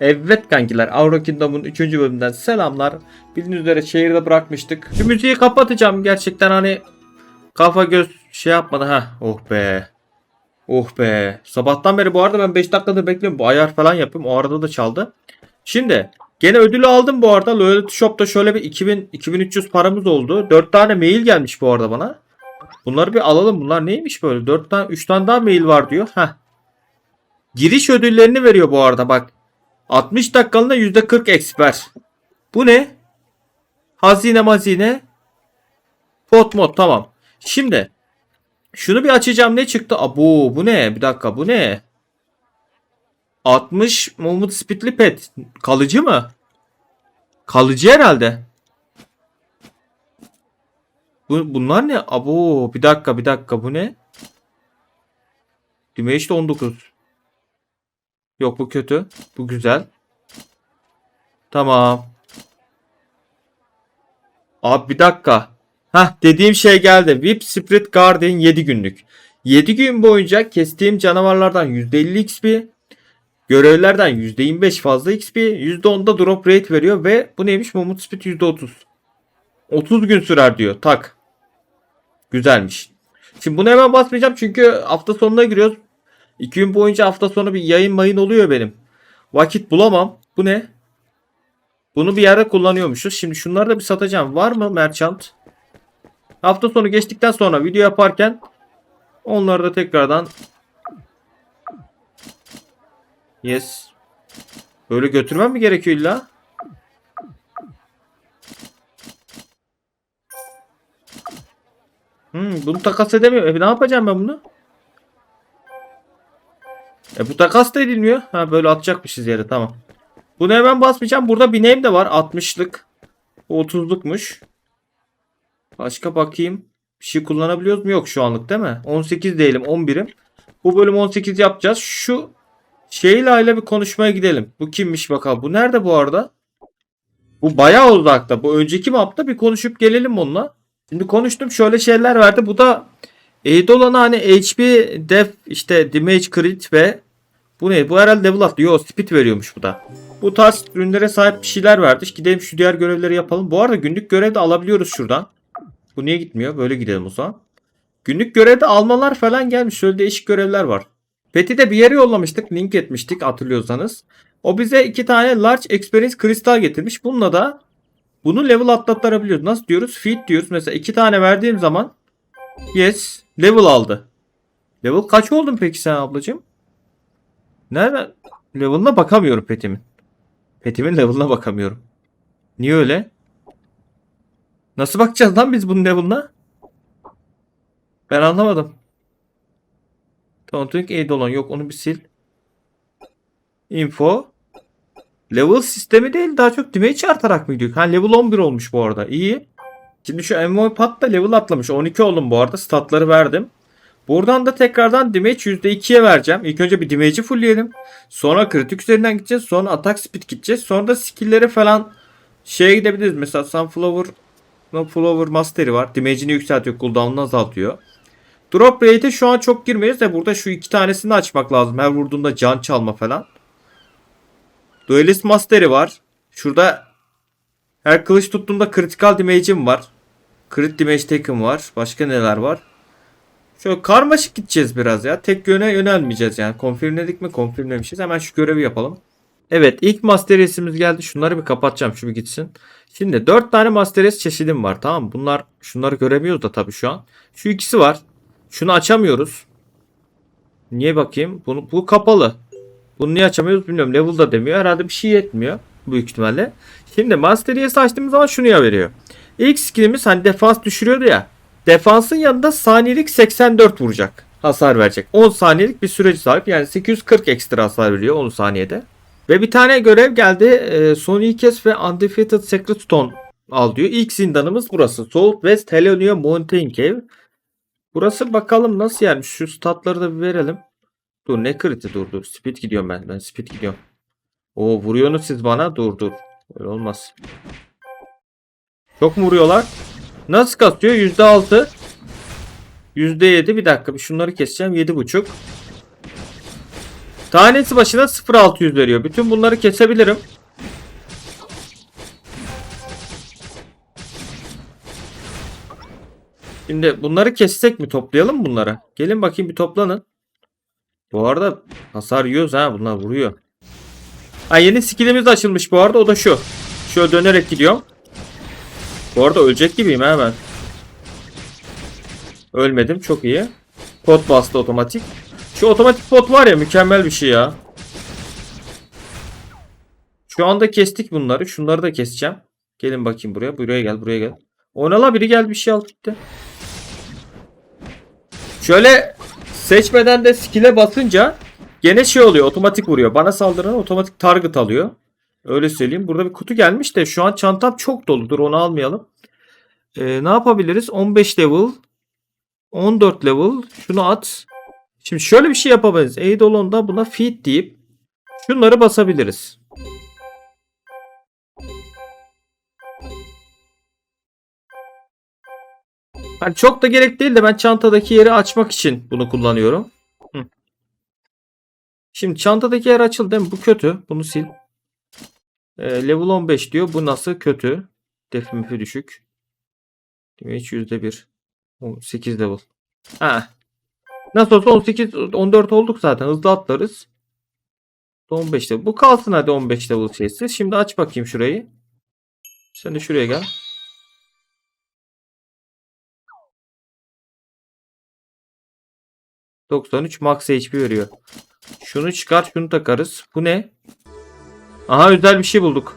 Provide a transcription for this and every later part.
Evet kankiler Avro Kingdom'un 3. bölümünden selamlar. Bildiğiniz üzere şehirde bırakmıştık. Şu müziği kapatacağım gerçekten hani kafa göz şey yapmadı ha. Oh be. Oh be. Sabahtan beri bu arada ben 5 dakikadır bekliyorum. Bu ayar falan yapayım. O arada da çaldı. Şimdi gene ödülü aldım bu arada. Loyalty Shop'ta şöyle bir 2000 2300 paramız oldu. 4 tane mail gelmiş bu arada bana. Bunları bir alalım. Bunlar neymiş böyle? 4 tane 3 tane daha mail var diyor. Heh. Giriş ödüllerini veriyor bu arada bak. 60 dakikalığına %40 eksper. Bu ne? Hazine mazine. Pot mod tamam. Şimdi şunu bir açacağım ne çıktı? Abo bu ne? Bir dakika bu ne? 60 Mumut Speedli Pet. Kalıcı mı? Kalıcı herhalde. Bu, bunlar ne? Abo bir dakika bir dakika bu ne? De 19. Yok bu kötü. Bu güzel. Tamam. Abi bir dakika. Hah dediğim şey geldi. VIP Spirit Guardian 7 günlük. 7 gün boyunca kestiğim canavarlardan %50 XP, görevlerden %25 fazla XP, %10'da drop rate veriyor ve bu neymiş? Momut Speed %30. 30 gün sürer diyor. Tak. Güzelmiş. Şimdi bunu hemen basmayacağım çünkü hafta sonuna giriyoruz. 2 gün boyunca hafta sonu bir yayın mayın oluyor benim. Vakit bulamam. Bu ne? Bunu bir yerde kullanıyormuşuz. Şimdi şunları da bir satacağım. Var mı merchant? Hafta sonu geçtikten sonra video yaparken onları da tekrardan Yes. Böyle götürmem mi gerekiyor illa? Hmm, bunu takas edemiyorum. E, ne yapacağım ben bunu? E bu takas da edilmiyor. Ha böyle atacakmışız yere tamam. Bunu hemen basmayacağım. Burada bir name de var. 60'lık. 30'lukmuş. Başka bakayım. Bir şey kullanabiliyoruz mu? Yok şu anlık değil mi? 18 değilim 11'im. Bu bölüm 18 yapacağız. Şu Şeyla ile bir konuşmaya gidelim. Bu kimmiş bakalım. Bu nerede bu arada? Bu bayağı uzakta. Bu önceki mapta bir konuşup gelelim onunla. Şimdi konuştum şöyle şeyler verdi. Bu da Eidolon'a hani HP, Def, işte Damage Crit ve bu ne? Bu herhalde level up. Yo speed veriyormuş bu da. Bu tarz ürünlere sahip bir şeyler verdi. Gidelim şu diğer görevleri yapalım. Bu arada günlük görev de alabiliyoruz şuradan. Bu niye gitmiyor? Böyle gidelim o zaman. Günlük görevde almalar falan gelmiş. Şöyle değişik görevler var. Pet'i de bir yere yollamıştık. Link etmiştik hatırlıyorsanız. O bize iki tane Large Experience Kristal getirmiş. Bununla da bunu level atlatabiliyoruz. Nasıl diyoruz? Feed diyoruz. Mesela iki tane verdiğim zaman yes level aldı. Level kaç oldun peki sen ablacığım? Nerede? Level'ına bakamıyorum petimin. Petimin level'ına bakamıyorum. Niye öyle? Nasıl bakacağız lan biz bunun level'ına? Ben anlamadım. Taunting aid olan yok onu bir sil. Info. Level sistemi değil daha çok damage artarak mı gidiyor? Ha level 11 olmuş bu arada. İyi. Şimdi şu MMO pat da level atlamış. 12 oldum bu arada. Statları verdim. Buradan da tekrardan damage %2'ye vereceğim. İlk önce bir damage'i fullleyelim. Sonra kritik üzerinden gideceğiz. Sonra atak speed gideceğiz. Sonra da skill'leri falan şeye gidebiliriz. Mesela Sunflower Sunflower Mastery var. Damage'ini yükseltiyor. Cooldown'unu azaltıyor. Drop rate'e şu an çok girmeyiz de burada şu iki tanesini açmak lazım. Her vurduğunda can çalma falan. Duelist Mastery var. Şurada her kılıç tuttuğumda critical damage'im var. Crit damage taken var. Başka neler var? Şöyle karmaşık gideceğiz biraz ya. Tek yöne yönelmeyeceğiz yani. Konfirmledik mi? Konfirmlemişiz. Hemen şu görevi yapalım. Evet ilk Master Race'imiz geldi. Şunları bir kapatacağım. Şu bir gitsin. Şimdi 4 tane Master Race çeşidim var. Tamam mı? Bunlar şunları göremiyoruz da tabii şu an. Şu ikisi var. Şunu açamıyoruz. Niye bakayım? Bunu, bu kapalı. Bunu niye açamıyoruz bilmiyorum. Level da demiyor. Herhalde bir şey yetmiyor. Büyük ihtimalle. Şimdi Master Race açtığımız zaman şunu ya veriyor. İlk skillimiz hani defans düşürüyordu ya. Defansın yanında saniyelik 84 vuracak. Hasar verecek. 10 saniyelik bir süreci sahip. Yani 840 ekstra hasar veriyor 10 saniyede. Ve bir tane görev geldi. E, Sony kes ve Undefeated Secret Stone al diyor. İlk zindanımız burası. Southwest Helionia Mountain Cave. Burası bakalım nasıl yermiş. Şu statları da bir verelim. Dur ne kriti dur dur. Speed gidiyorum ben. Ben speed gidiyorum. Oo vuruyorsunuz siz bana. Dur dur. Öyle olmaz. Çok mu vuruyorlar? Nasıl kasıyor? %6. %7 bir dakika şunları keseceğim. 7.5. Tanesi başına 0.600 veriyor. Bütün bunları kesebilirim. Şimdi bunları kessek mi? Toplayalım mı bunları? Gelin bakayım bir toplanın. Bu arada hasar yiyoruz ha. Bunlar vuruyor. Ha yeni skillimiz açılmış bu arada. O da şu. Şöyle dönerek gidiyorum. Bu arada ölecek gibiyim ha ben. Ölmedim. Çok iyi. Pot bastı otomatik. Şu otomatik pot var ya mükemmel bir şey ya. Şu anda kestik bunları. Şunları da keseceğim. Gelin bakayım buraya. Buraya gel. Buraya gel. Ona biri gel bir şey al gitti. Şöyle seçmeden de skill'e basınca gene şey oluyor. Otomatik vuruyor. Bana saldıran otomatik target alıyor. Öyle söyleyeyim. Burada bir kutu gelmiş de şu an çantam çok doludur. Onu almayalım. Ee, ne yapabiliriz? 15 level. 14 level. Şunu at. Şimdi şöyle bir şey yapabiliriz. Eidolon'da buna feed deyip şunları basabiliriz. Hani çok da gerek değil de ben çantadaki yeri açmak için bunu kullanıyorum. Hı. Şimdi çantadaki yer açıldı değil mi? Bu kötü. Bunu sil. Ee, level 15 diyor. Bu nasıl? Kötü. Defimifi düşük. Damage %1. 8 level. Ha. Nasıl olsa 18 14 olduk zaten. Hızlı atlarız. 15 level. Bu kalsın hadi 15 level şeysi. Şimdi aç bakayım şurayı. Sen de şuraya gel. ...93 max HP veriyor. Şunu çıkar şunu takarız. Bu ne? Aha özel bir şey bulduk.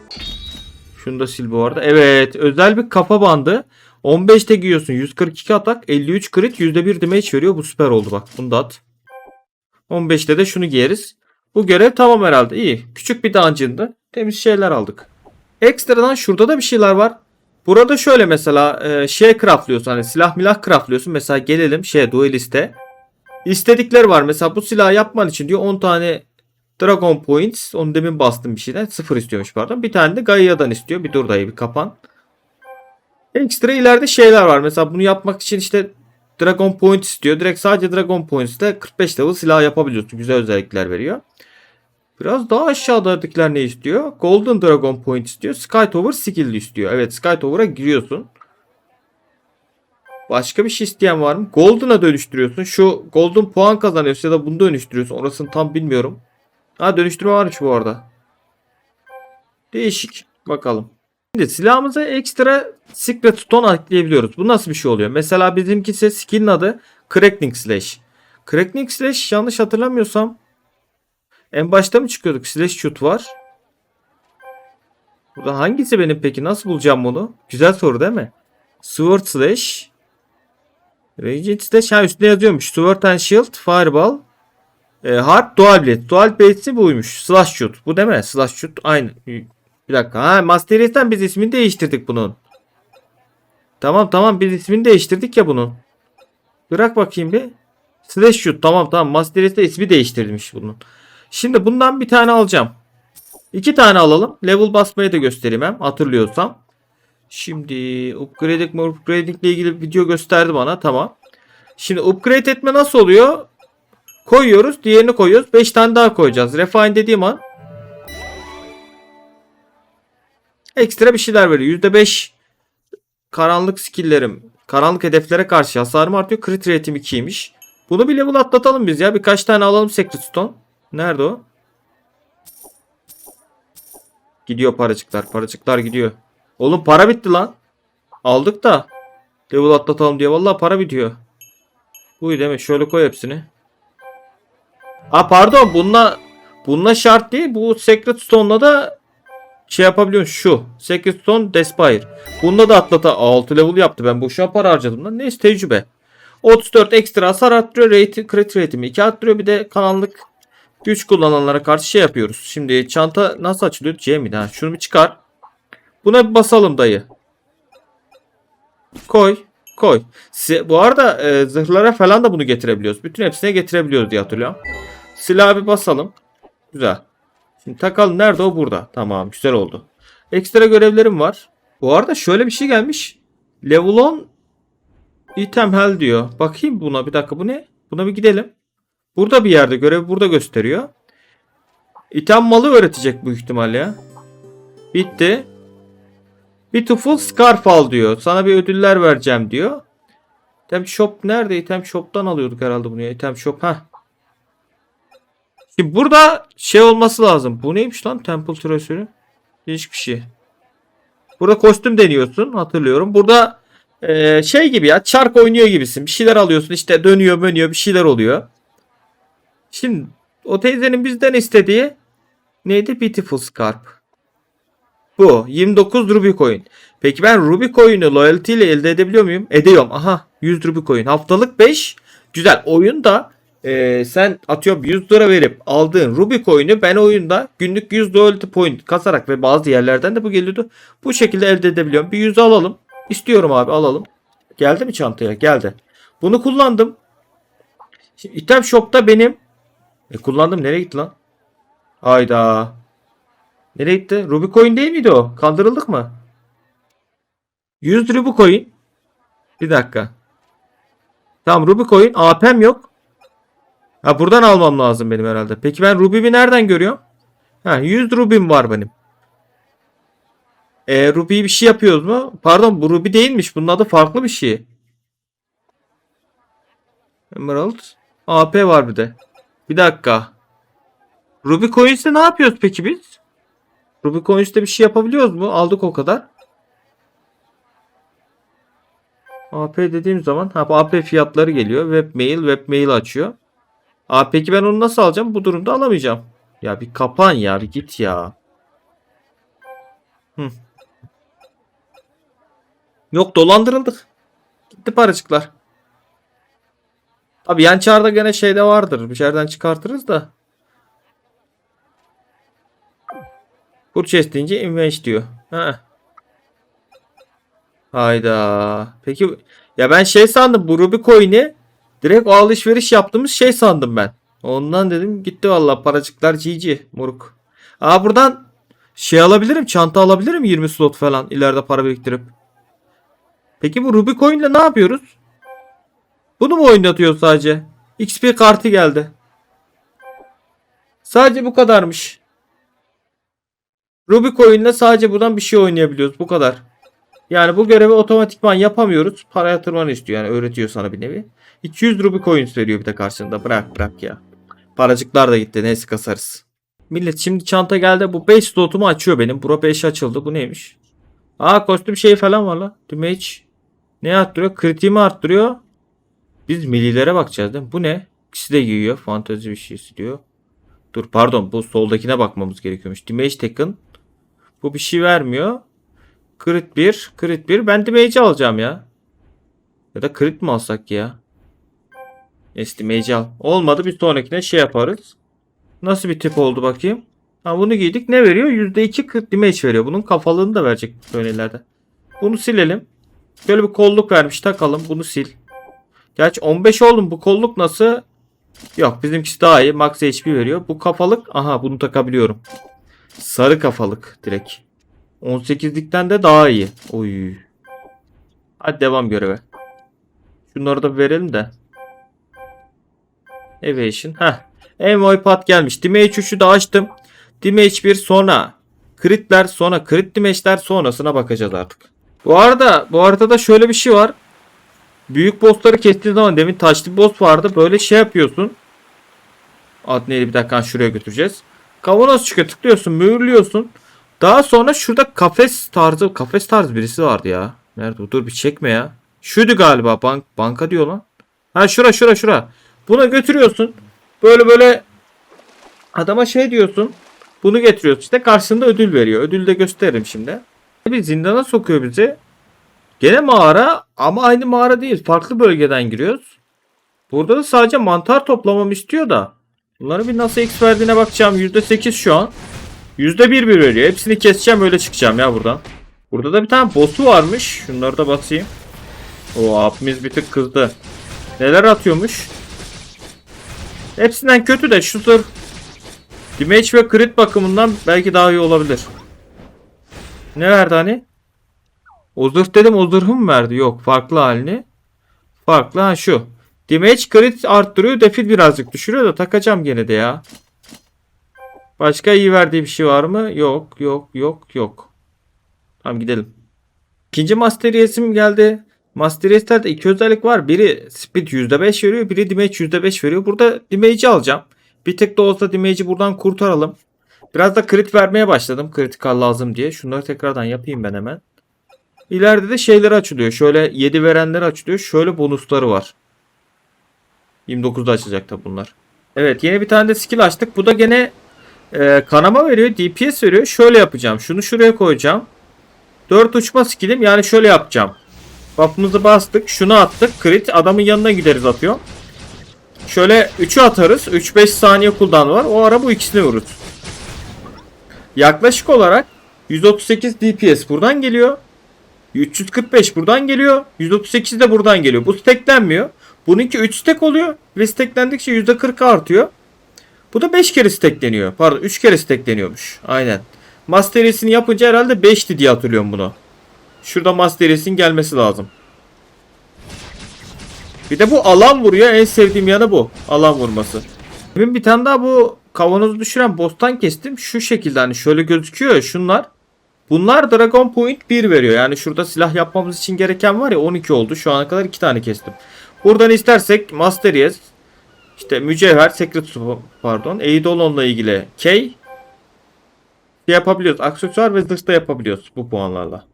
Şunu da sil bu arada. Evet özel bir kafa bandı. 15'te giyiyorsun. 142 atak. 53 crit. %1 damage veriyor. Bu süper oldu bak. Bunu da at. 15'te de şunu giyeriz. Bu görev tamam herhalde. İyi. Küçük bir dungeon'dı. Temiz şeyler aldık. Ekstradan şurada da bir şeyler var. Burada şöyle mesela e, şey craftlıyorsun. Hani silah milah craftlıyorsun. Mesela gelelim şeye dueliste. İstedikleri var. Mesela bu silahı yapman için diyor 10 tane Dragon Points. Onu demin bastım bir şeyden. 0 istiyormuş pardon. Bir tane de Gaia'dan istiyor. Bir dur dayı bir kapan. Ekstra ileride şeyler var. Mesela bunu yapmak için işte Dragon Point istiyor. Direkt sadece Dragon Points ile 45 level silah yapabiliyorsun. Güzel özellikler veriyor. Biraz daha aşağıdakiler ne istiyor? Golden Dragon Point istiyor. Sky Tower skill istiyor. Evet Sky Tower'a giriyorsun. Başka bir şey isteyen var mı? Golden'a dönüştürüyorsun. Şu Golden puan kazanıyorsun ya da bunu dönüştürüyorsun. Orasını tam bilmiyorum. Ha dönüştürme varmış bu arada. Değişik. Bakalım. Şimdi silahımıza ekstra Secret Stone ekleyebiliyoruz. Bu nasıl bir şey oluyor? Mesela bizimkisi skill'in adı Crackling Slash. Crackling Slash yanlış hatırlamıyorsam en başta mı çıkıyorduk? Slash Shoot var. Burada hangisi benim peki? Nasıl bulacağım bunu? Güzel soru değil mi? Sword Slash Raging Slash ha üstüne yazıyormuş. Sword and Shield, Fireball, e, Hard, Dual Blade. Dual Blade'si buymuş. Slash Shoot. Bu değil mi? Slash Shoot aynı. Bir dakika. Ha Master Race'ten biz ismini değiştirdik bunun. Tamam tamam biz ismini değiştirdik ya bunun. Bırak bakayım bir. Slash Shoot tamam tamam. Master Race'te ismi değiştirmiş bunun. Şimdi bundan bir tane alacağım. İki tane alalım. Level basmayı da göstereyim hatırlıyorsam. Şimdi upgrading upgrading ile ilgili video gösterdi bana. Tamam. Şimdi upgrade etme nasıl oluyor? Koyuyoruz. Diğerini koyuyoruz. 5 tane daha koyacağız. Refine dediğim an ekstra bir şeyler veriyor. %5 karanlık skill'lerim, karanlık hedeflere karşı hasarım artıyor. Crit rate'im 2'ymiş. Bunu bir level atlatalım biz ya. Birkaç tane alalım Secret Stone. Nerede o? Gidiyor paracıklar. Paracıklar gidiyor. Oğlum para bitti lan. Aldık da. Level atlatalım diye. Vallahi para bitiyor. Değil mi? Şöyle koy hepsini. Ha pardon. Bununla bununla şart değil. Bu Secret Stone'la da şey yapabiliyorsun şu. Secret Stone Despire. Bunda da atlata 6 level yaptı. Ben boşuna para harcadım lan. Neyse tecrübe. 34 ekstra hasar arttırıyor. Rate, crit rate'imi 2 arttırıyor. Bir de kanallık güç kullananlara karşı şey yapıyoruz. Şimdi çanta nasıl açılıyor? C mi? Ha, şunu bir çıkar. Buna bir basalım dayı. Koy. Koy. Bu arada e, zırhlara falan da bunu getirebiliyoruz. Bütün hepsine getirebiliyoruz diye hatırlıyorum. Silahı bir basalım. Güzel. Şimdi takalım. Nerede o? Burada. Tamam. Güzel oldu. Ekstra görevlerim var. Bu arada şöyle bir şey gelmiş. Level 10 item hell diyor. Bakayım buna. Bir dakika bu ne? Buna bir gidelim. Burada bir yerde görev burada gösteriyor. İtem malı öğretecek bu ihtimal ya. Bitti. Beautiful Scarf al diyor. Sana bir ödüller vereceğim diyor. Item Shop nerede? Item Shop'tan alıyorduk herhalde bunu ya. Item Shop. ha. Şimdi burada şey olması lazım. Bu neymiş lan? Temple Treasure'ü. Değişik bir şey. Burada kostüm deniyorsun. Hatırlıyorum. Burada eee, şey gibi ya. Çark oynuyor gibisin. Bir şeyler alıyorsun. işte dönüyor dönüyor. Bir şeyler oluyor. Şimdi o teyzenin bizden istediği neydi? Beautiful Scarf. Bu. 29 Ruby Coin. Peki ben Ruby Coin'i loyalty ile elde edebiliyor muyum? Ediyorum. Aha 100 Ruby Coin. Haftalık 5. Güzel. Oyunda e, sen atıyorum 100 lira verip aldığın Ruby Coin'i ben oyunda günlük 100 loyalty point kasarak ve bazı yerlerden de bu geliyordu. Bu şekilde elde edebiliyorum. Bir 100 alalım. İstiyorum abi alalım. Geldi mi çantaya? Geldi. Bunu kullandım. Şimdi item shop'ta benim e kullandım. Nereye gitti lan? Hayda. Nereye gitti? Ruby coin değil miydi o? Kandırıldık mı? 100 Ruby coin. Bir dakika. Tamam Ruby coin. AP'm yok. Ha buradan almam lazım benim herhalde. Peki ben Ruby'mi nereden görüyorum? Ha 100 Ruby'm var benim. E Ruby bir şey yapıyoruz mu? Pardon bu Ruby değilmiş. Bunun adı farklı bir şey. Emerald. AP var bir de. Bir dakika. Ruby Coins'te ne yapıyoruz peki biz? Ruby Coins'te bir şey yapabiliyoruz mu? Aldık o kadar. AP dediğim zaman ha, AP fiyatları geliyor. Webmail, webmail açıyor. Aa, peki ben onu nasıl alacağım? Bu durumda alamayacağım. Ya bir kapan ya bir git ya. Hı. Yok dolandırıldık. Gitti paracıklar. Abi yan çarda gene şeyde vardır. Bir yerden çıkartırız da. Purchase deyince invest diyor. Ha. Hayda. Peki ya ben şey sandım bu Ruby Coin'i direkt o alışveriş yaptığımız şey sandım ben. Ondan dedim gitti valla paracıklar GG moruk. Aa buradan şey alabilirim çanta alabilirim 20 slot falan ileride para biriktirip. Peki bu Ruby Coin'le ne yapıyoruz? Bunu mu oynatıyor sadece? XP kartı geldi. Sadece bu kadarmış. Ruby Coin'le sadece buradan bir şey oynayabiliyoruz. Bu kadar. Yani bu görevi otomatikman yapamıyoruz. Para yatırmanı istiyor. Yani öğretiyor sana bir nevi. 200 Ruby Coins veriyor bir de karşında. Bırak bırak ya. Paracıklar da gitti. Neyse kasarız. Millet şimdi çanta geldi. Bu 5 slotumu açıyor benim. Pro 5 açıldı. Bu neymiş? Aa kostüm şeyi falan var la. Damage. Ne arttırıyor? Kritiğimi arttırıyor. Biz millilere bakacağız değil mi? Bu ne? İkisi de giyiyor. Fantezi bir şeysi diyor. Dur pardon bu soldakine bakmamız gerekiyormuş. Damage taken. Bu bir şey vermiyor. Crit 1. Crit 1. Ben Damage'i alacağım ya. Ya da crit mi alsak ya? Estimage al. Olmadı bir sonrakine şey yaparız. Nasıl bir tip oldu bakayım. Ha bunu giydik. Ne veriyor? %2 crit damage veriyor. Bunun kafalığını da verecek böylelerde. Bunu silelim. Böyle bir kolluk vermiş. Takalım. Bunu sil. Gerçi 15 oldum. Bu kolluk nasıl? Yok bizimkisi daha iyi. Max HP veriyor. Bu kafalık. Aha bunu takabiliyorum. Sarı kafalık direkt. 18'likten de daha iyi. Oy. Hadi devam göreve. Şunları da verelim de. Evasion. Heh. Envoy pat gelmiş. Damage 3'ü de açtım. Damage 1 sonra. Critler sonra. Crit damage'ler sonrasına bakacağız artık. Bu arada bu haritada şöyle bir şey var. Büyük bossları kestiğin zaman demin taşlı boss vardı. Böyle şey yapıyorsun. Ad neydi bir dakika şuraya götüreceğiz. Kavanoz çıkıyor tıklıyorsun mühürlüyorsun. Daha sonra şurada kafes tarzı kafes tarzı birisi vardı ya. Nerede? Dur bir çekme ya. Şuydu galiba bank banka diyor lan. Ha şura şura şura. Buna götürüyorsun. Böyle böyle adama şey diyorsun. Bunu getiriyorsun işte karşısında ödül veriyor. Ödül de gösteririm şimdi. Bir zindana sokuyor bizi. Gene mağara ama aynı mağara değil. Farklı bölgeden giriyoruz. Burada da sadece mantar toplamamı istiyor da. Bunları bir nasıl X verdiğine bakacağım. %8 şu an. %1 bir veriyor. Hepsini keseceğim öyle çıkacağım ya buradan. Burada da bir tane boss'u varmış. Şunları da basayım. O abimiz bir tık kızdı. Neler atıyormuş? Hepsinden kötü de şu tür damage ve crit bakımından belki daha iyi olabilir. Ne verdi hani? O zırh dedim o zırhı mı verdi? Yok farklı halini. Farklı ha şu. Damage crit arttırıyor defil birazcık düşürüyor da takacağım gene de ya. Başka iyi verdiği bir şey var mı? Yok, yok, yok, yok. Tamam gidelim. İkinci Master Race'im geldi. Master Race'lerde iki özellik var. Biri Speed %5 veriyor, biri Damage %5 veriyor. Burada Damage'i alacağım. Bir tek de olsa Damage'i buradan kurtaralım. Biraz da crit vermeye başladım. Critical lazım diye. Şunları tekrardan yapayım ben hemen. İleride de şeyler açılıyor. Şöyle 7 verenler açılıyor. Şöyle bonusları var. 29'da açacak tabi bunlar. Evet yeni bir tane de skill açtık. Bu da gene e, kanama veriyor. DPS veriyor. Şöyle yapacağım. Şunu şuraya koyacağım. 4 uçma skillim. Yani şöyle yapacağım. Buff'ımızı bastık. Şunu attık. Crit. Adamın yanına gideriz atıyor. Şöyle 3'ü atarız. 3-5 saniye cooldown var. O ara bu ikisini vururuz. Yaklaşık olarak 138 DPS buradan geliyor. 345 buradan geliyor. 138 de buradan geliyor. Bu stacklenmiyor. Bununki 3 stack oluyor ve stacklendikçe %40 artıyor. Bu da 5 kere stackleniyor. Pardon 3 kere stackleniyormuş. Aynen. Master Race'ini yapınca herhalde 5'ti diye hatırlıyorum bunu. Şurada Master Race'in gelmesi lazım. Bir de bu alan vuruyor. En sevdiğim yanı bu. Alan vurması. Benim bir tane daha bu kavanozu düşüren boss'tan kestim. Şu şekilde hani şöyle gözüküyor ya şunlar. Bunlar Dragon Point 1 veriyor. Yani şurada silah yapmamız için gereken var ya 12 oldu. Şu ana kadar 2 tane kestim. Buradan istersek Master işte Mücevher, Secret Su- pardon, Eidolon'la ilgili K şey yapabiliyoruz. Aksesuar ve zırh da yapabiliyoruz bu puanlarla.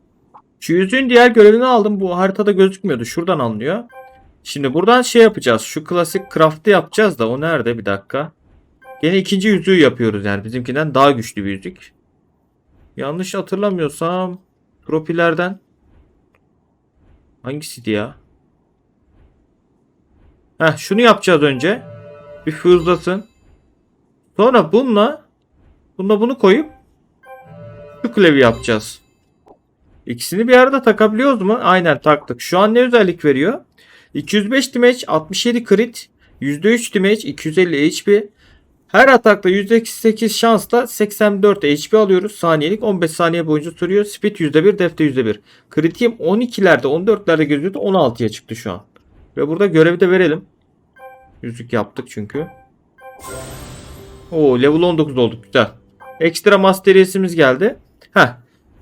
Şu yüzüğün diğer görevini aldım. Bu haritada gözükmüyordu. Şuradan alınıyor. Şimdi buradan şey yapacağız. Şu klasik craft'ı yapacağız da o nerede bir dakika. Gene ikinci yüzüğü yapıyoruz yani bizimkinden daha güçlü bir yüzük. Yanlış hatırlamıyorsam tropilerden hangisiydi ya? Heh şunu yapacağız önce. Bir fuzlasın. Sonra bununla bununla bunu koyup şu klavye yapacağız. İkisini bir arada takabiliyoruz mu? Aynen taktık. Şu an ne özellik veriyor? 205 damage, 67 crit, %3 damage, 250 HP. Her atakta %8 şansla 84 HP alıyoruz. Saniyelik 15 saniye boyunca sürüyor. Speed %1, defte %1. Kritiğim 12'lerde 14'lerde gözüyordu. 16'ya çıktı şu an. Ve burada görevi de verelim. Yüzük yaptık çünkü. Oo level 19 olduk güzel. Ekstra masteriyesimiz geldi. Heh.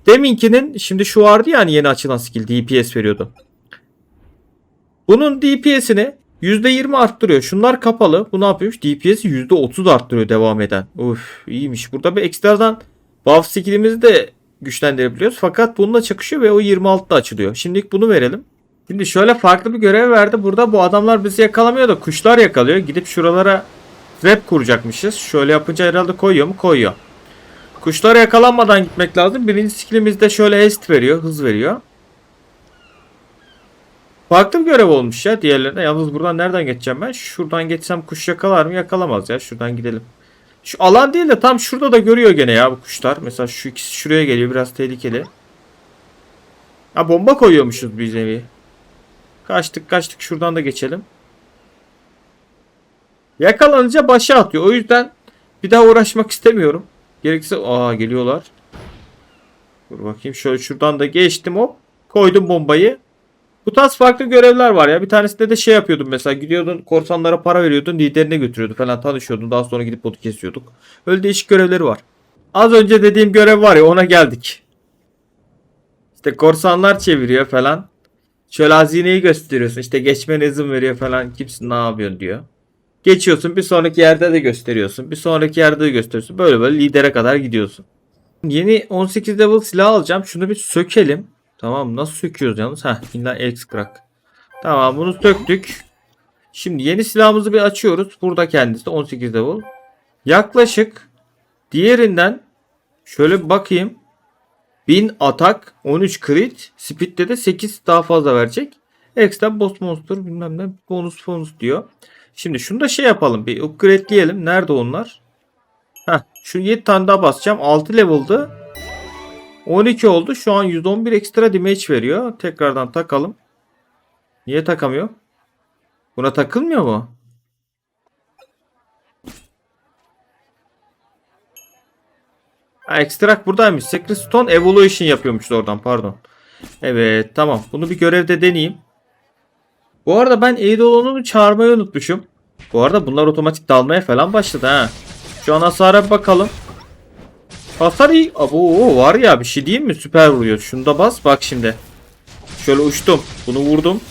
Deminkinin şimdi şu vardı ya hani yeni açılan skill DPS veriyordu. Bunun DPS'ini %20 arttırıyor. Şunlar kapalı. Bu ne yapıyormuş? DPS'i %30 arttırıyor devam eden. Uf iyiymiş. Burada bir ekstradan buff skillimizi de güçlendirebiliyoruz. Fakat bununla çakışıyor ve o 26'da açılıyor. Şimdilik bunu verelim. Şimdi şöyle farklı bir görev verdi. Burada bu adamlar bizi yakalamıyor da kuşlar yakalıyor. Gidip şuralara trap kuracakmışız. Şöyle yapınca herhalde koyuyor mu? Koyuyor. Kuşlara yakalanmadan gitmek lazım. Birinci skillimizde şöyle haste veriyor. Hız veriyor. Farklı bir görev olmuş ya diğerlerine. Yalnız buradan nereden geçeceğim ben? Şuradan geçsem kuş yakalar mı? Yakalamaz ya. Şuradan gidelim. Şu alan değil de tam şurada da görüyor gene ya bu kuşlar. Mesela şu ikisi şuraya geliyor. Biraz tehlikeli. Ha bomba koyuyormuşuz biz evi. Kaçtık kaçtık şuradan da geçelim. Yakalanınca başa atıyor. O yüzden bir daha uğraşmak istemiyorum. Gerekirse aa geliyorlar. Dur bakayım şöyle şuradan da geçtim hop. Koydum bombayı. Bu tarz farklı görevler var ya. Bir tanesinde de şey yapıyordum mesela. Gidiyordun korsanlara para veriyordun. Liderine götürüyordu falan tanışıyordun. Daha sonra gidip botu kesiyorduk. Öyle değişik görevleri var. Az önce dediğim görev var ya ona geldik. İşte korsanlar çeviriyor falan. Şöyle hazineyi gösteriyorsun. İşte geçmene izin veriyor falan. Kimsin ne yapıyorsun diyor. Geçiyorsun bir sonraki yerde de gösteriyorsun. Bir sonraki yerde de gösteriyorsun. Böyle böyle lidere kadar gidiyorsun. Yeni 18 level silah alacağım. Şunu bir sökelim. Tamam nasıl söküyoruz yalnız? Heh illa X crack. Tamam bunu söktük. Şimdi yeni silahımızı bir açıyoruz. Burada kendisi 18 level. Yaklaşık diğerinden şöyle bir bakayım. 1000 atak 13 crit speed'de de 8 daha fazla verecek. Ekstra boss monster bilmem ne bonus bonus diyor. Şimdi şunu da şey yapalım bir upgrade'leyelim. Nerede onlar? Heh, şu 7 tane daha basacağım. 6 level'dı. 12 oldu. Şu an 111 ekstra damage veriyor. Tekrardan takalım. Niye takamıyor? Buna takılmıyor mu? Extract buradaymış. Secret Stone Evolution yapıyormuş oradan pardon. Evet tamam. Bunu bir görevde deneyeyim. Bu arada ben Eidolon'u çağırmayı unutmuşum. Bu arada bunlar otomatik dalmaya falan başladı ha. Şu an hasara bir bakalım. Hasar iyi. Abo var ya bir şey diyeyim mi? Süper vuruyor. Şunu da bas. Bak şimdi. Şöyle uçtum. Bunu vurdum.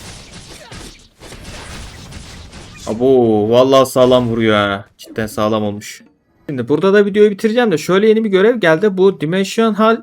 Abo vallahi sağlam vuruyor ha. Cidden sağlam olmuş. Şimdi burada da videoyu bitireceğim de şöyle yeni bir görev geldi. Bu Dimension Hall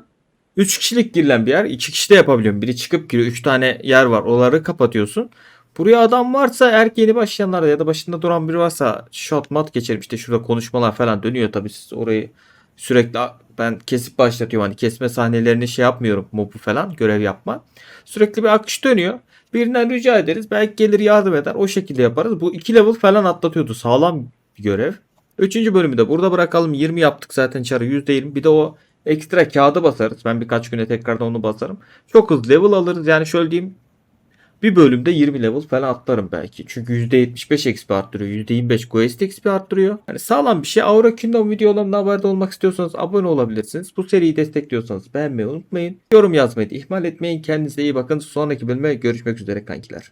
3 kişilik girilen bir yer. 2 kişi de yapabiliyorum. Biri çıkıp giriyor. 3 tane yer var. Onları kapatıyorsun. Buraya adam varsa eğer yeni başlayanlar ya da başında duran biri varsa shot mat geçelim. İşte şurada konuşmalar falan dönüyor tabii siz orayı sürekli ben kesip başlatıyorum. Hani kesme sahnelerini şey yapmıyorum. Mobu falan görev yapma. Sürekli bir akış dönüyor. Birinden rica ederiz. Belki gelir yardım eder. O şekilde yaparız. Bu 2 level falan atlatıyordu. Sağlam bir görev. Üçüncü bölümü de burada bırakalım. 20 yaptık zaten çarı %20. Bir de o ekstra kağıda basarız. Ben birkaç güne tekrardan onu basarım. Çok hızlı level alırız. Yani şöyle diyeyim. Bir bölümde 20 level falan atlarım belki. Çünkü %75 XP arttırıyor. %25 Quest XP arttırıyor. Yani sağlam bir şey. Aura Kingdom videolarımdan haberdar olmak istiyorsanız abone olabilirsiniz. Bu seriyi destekliyorsanız beğenmeyi unutmayın. Yorum yazmayı ihmal etmeyin. Kendinize iyi bakın. Sonraki bölüme görüşmek üzere kankiler.